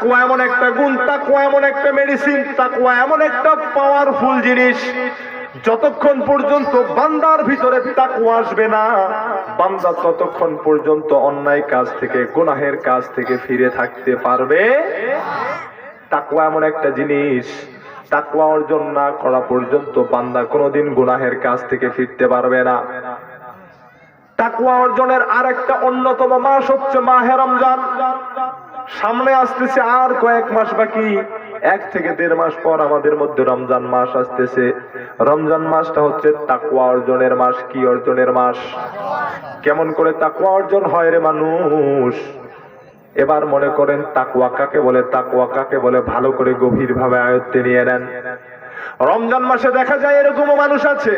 তাকুয়া এমন একটা গুণ তাকুয়া এমন একটা মেডিসিন তাকুয়া এমন একটা পাওয়ারফুল জিনিস। যতক্ষণ পর্যন্ত বান্দার ভিতরে তাকুয়া আসবে না, বান্দা ততক্ষণ পর্যন্ত অন্যায় কাজ থেকে, গুনাহের কাজ থেকে ফিরে থাকতে পারবে। তাকুয়া এমন একটা জিনিস তাকুয়া অর্জন না করা পর্যন্ত বান্দা কোনোদিন গুনাহের কাজ থেকে ফিরতে পারবে না। তাকুয়া অর্জনের আর একটা অন্যতম মাস হচ্ছে মাহে রমজান। সামনে আসতেছে আর কয়েক মাস বাকি। এক থেকে দেড় মাস পর আমাদের মধ্যে রমজান মাস আসতেছে। রমজান মাসটা হচ্ছে তাকুয়া অর্জনের মাস। কি অর্জনের মাস? কেমন করে তাকুয়া অর্জন হয় রে মানুষ? এবার মনে করেন তাকুয়া কাকে বলে? তাকুয়া কাকে বলে? ভালো করে গভীর ভাবে আয়ত্তে নিয়ে নেন। রমজান মাসে দেখা যায় এরকমও মানুষ আছে।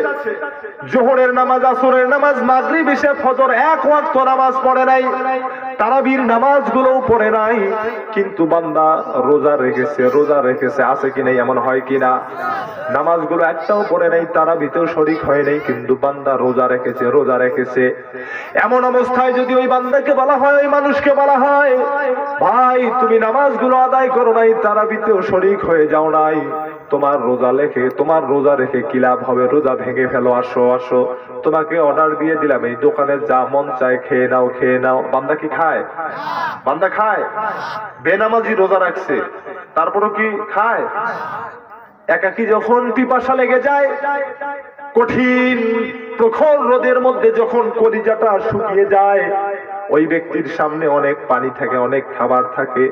জোহরের নামাজ, আসরের নামাজ, মাগরিব এসে ফজর এক ওয়াক্ত নামাজ পড়ে নাই, তারাবির নামাজ গুলোও পড়ে নাই, কিন্তু বান্দা রোজা রেখেছে রোজা রেখেছে, আছে কি নাই, এমন হয় কি না? নামাজগুলো একটাও পড়ে নাই, তারাবিতেও শরিক হয় নাই, কিন্তু বান্দা রোজা রেখেছে রোজা রেখেছে। এমন অবস্থায় যদি ওই বান্দাকে বলা হয়, ওই মানুষকে বলা হয়, ভাই, তুমি নামাজগুলো আদায় করো নাই, তারাবিতেও শরিক হয়ে যাও নাই। তোমার রোজা লেখে তোমার রোজা রেখে কি লাভ হবে? রোজা ভেঙে ফেলো, আসো আসো। তোমাকে অর্ডার দিয়ে দিলাম, এই দোকানে যা মন চায় খেয়ে নাও খেয়ে নাও। বান্দা কি খায়? বান্দা খায়? বেনামাজি রোজা রাখছে। তারপরও কি খায়? একাকি যখন পিপাসা লেগে যায় কঠিন, প্রখর রোদের মধ্যে যখন কলিজাটা শুকিয়ে যায়, ওই ব্যক্তির সামনে অনেক পানি থাকে, অনেক খাবার থাকে।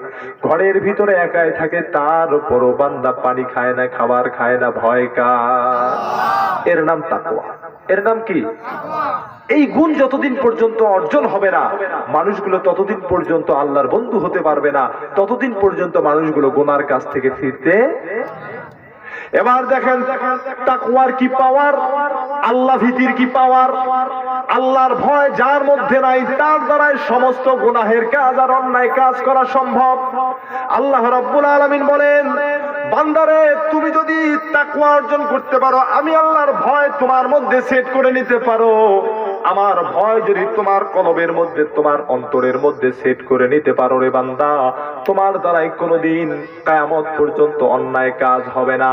ঘরের ভিতরে একাই থাকে, তার উপরও বান্দা পানি খায় না, খাবার খায় না, ভয় কা এর নাম তাকওয়া। এর নাম কি? এই গুণ যতদিন পর্যন্ত অর্জন হবে না, মানুষগুলো ততদিন পর্যন্ত আল্লাহর বন্ধু হতে পারবে না, ততদিন পর্যন্ত মানুষগুলো গোনার কাছ থেকে ফিরতে এবার দেখেন, তাকওয়ার কি পাওয়ার? আল্লাহ ভীতির কি পাওয়ার? আল্লাহর ভয় যার মধ্যে নাই, তার দ্বারাই সমস্ত গুনাহের কাজ আর অন্যায় কাজ করা সম্ভব। আল্লাহ রাব্বুল আলামিন বলেন, বান্দারে, তুমি যদি তাকওয়া অর্জন করতে পারো, আমি আল্লাহর ভয় তোমার মধ্যে সেট করে নিতে পারো। আমার ভয় যদি তোমার কলবের মধ্যে, তোমার অন্তরের মধ্যে সেট করে নিতে পারো রে বান্দা। তোমার দ্বারাই কোনোদিন কায়ামত পর্যন্ত অন্যায় কাজ হবে না।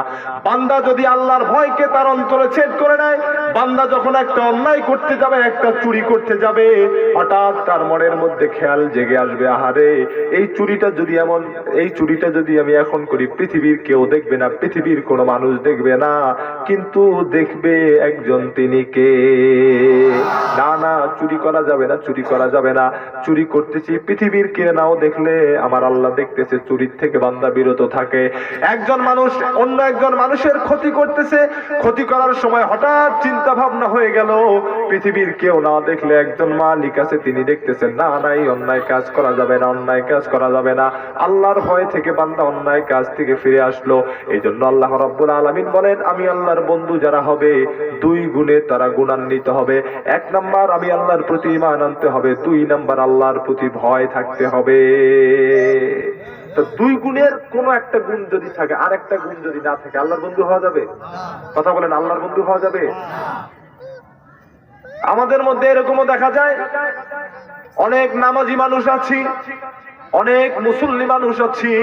বান্দা যদি আল্লাহর ভয়কে তার অন্তরে সেট করে নেয়, বান্দা যখন একটা অন্যায় করতে যাবে, একটা চুরি করতে যাবে, হঠাৎ তার মনের মধ্যে খেয়াল জেগে আসবে, আহারে, এই চুরিটা যদি এমন, এই চুরিটা যদি আমি এখন করি, পৃথিবীর কেউ দেখবে না, পৃথিবীর কোনো মানুষ দেখবে না, কিন্তু দেখবে একজন তিনি কে? না না, চুরি করা যাবে না, চুরি করা যাবে না, চুরি করতেছি, পৃথিবীর কে নাও দেখলে আমার আল্লাহ দেখতেছে, চুরির থেকে বান্দা বিরত থাকে। একজন মানুষ অন্য একজন মানুষের ক্ষতি করতেছে, ক্ষতি করার সময় হঠাৎ চিন্তা ভাবনা হয়ে গেল, পৃথিবীর কেউ না দেখলে একজন মালিক আছে, তিনি দেখতেছেন, না, নাই, অন্যায় কাজ করা যাবে না, অন্যায় কাজ করা যাবে না। আল্লাহর ভয় থেকে বান্দা অন্যায় কাজ থেকে ফিরে আসলো। এই জন্য আল্লাহ রব্বুল আলমিন বলেন, আমি আল্লাহর বন্ধু যারা হবে, দুই গুণে তারা গুণান্বিত হবে। এক নাম্বার, আমি আল্লাহর প্রতি ইমান আনতে হবে, দুই নাম্বার, আল্লাহর প্রতি ভয় থাকতে হবে। দুই গুণের কোন একটা গুণ যদি থাকে আর একটা গুণ যদি না থাকে, আল্লাহর বন্ধু হওয়া যাবে? কথা বলেন, আল্লাহর বন্ধু হওয়া যাবে? আমাদের মধ্যে এরকমও দেখা যায়, অনেক নামাজি মানুষ আছি, অনেক মুসল্লি মানুষ আছি।